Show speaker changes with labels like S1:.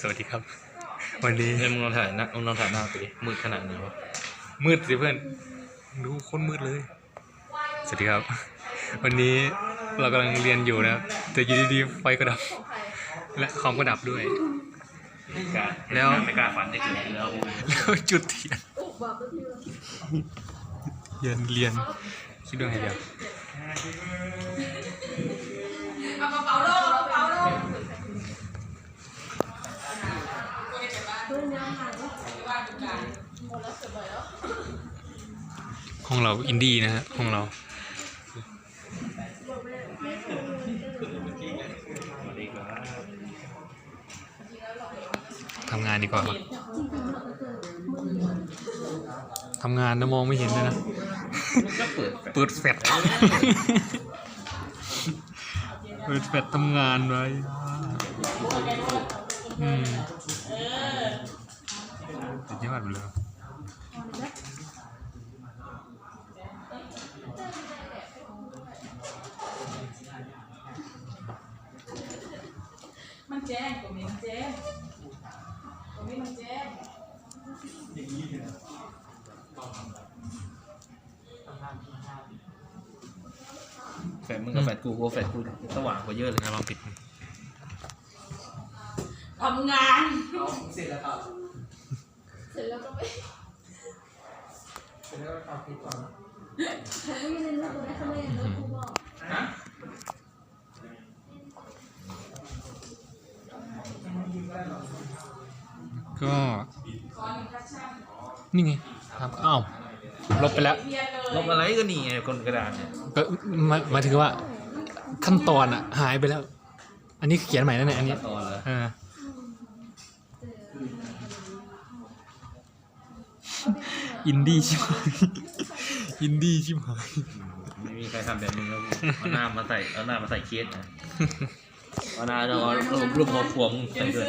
S1: สวัสดีครับ วันนี้
S2: เนี่ยมึงลองถ่ายหน้ามึงลองถ่ายหน้าไปดิมืดขนาดไหนวะ
S1: มืดสิเพื่อน ดูโคนมืดเลย สวัสดีครับ วันนี้เรากำลังเรียนอยู่นะครับแต่อยู่ดีๆไฟก็ดับ และคอมก็ดับด้วย
S2: การ
S1: แล้ว
S2: ไม่กล้าฝันได้ถึงแล้ว
S1: แล้วจุดเทียนเรียนเรียนคิดว่าไงเดียว ห้องเราอินดี้นะฮะห้องเราทำงานดีกว่าครับทำงานนะมองไม่เห็นเลยนะ
S2: ก็เปิด
S1: เปิดแฟลชเปิดแฟลชทำงานไว้อืม สุดยอดไปเลย
S3: มันแจ้งตรงนี้มันแจ้งตรงนี้มันแจ้ง
S2: แฟนมึงกับแฟนกูกูแฟนกูสว่างกว่าเยอะเลย
S1: นะลองปิด
S3: ทำงาน
S4: เสร็จแล้วครับ
S5: เสร็จแล้วก็ไม่
S4: เสร็จแล้วก็ตอบผิดก่อน
S5: เขาไม่ได้เล่นเรื่องตัวนี้เขาไม่ได้เล่นครูบอก
S4: ฮะ
S1: ก็นี่ไงครับอ้าวลบไปแล้ว
S3: เรียนเลย
S2: ลบอะไรก็นี่ไงคนกระดาษเนี่ย
S1: ก็หมายหมายถึงว่า ขั้นตอนอะหายไปแล้ว อันนี้เขียนใหม่แล้วเนี่ยอันนี้
S2: ขั้นตอนเลย
S1: เออ อินดี้ชิบหายอินดี้ชิบหาย
S2: ไม่มีใครทำแบบมึงแล้วกูเอาหน้ามาใส่เอาหน้ามาใส่เคสนะเอาหน้าเอาเอารูปรูปครอบครัวมึงใส่ด้วย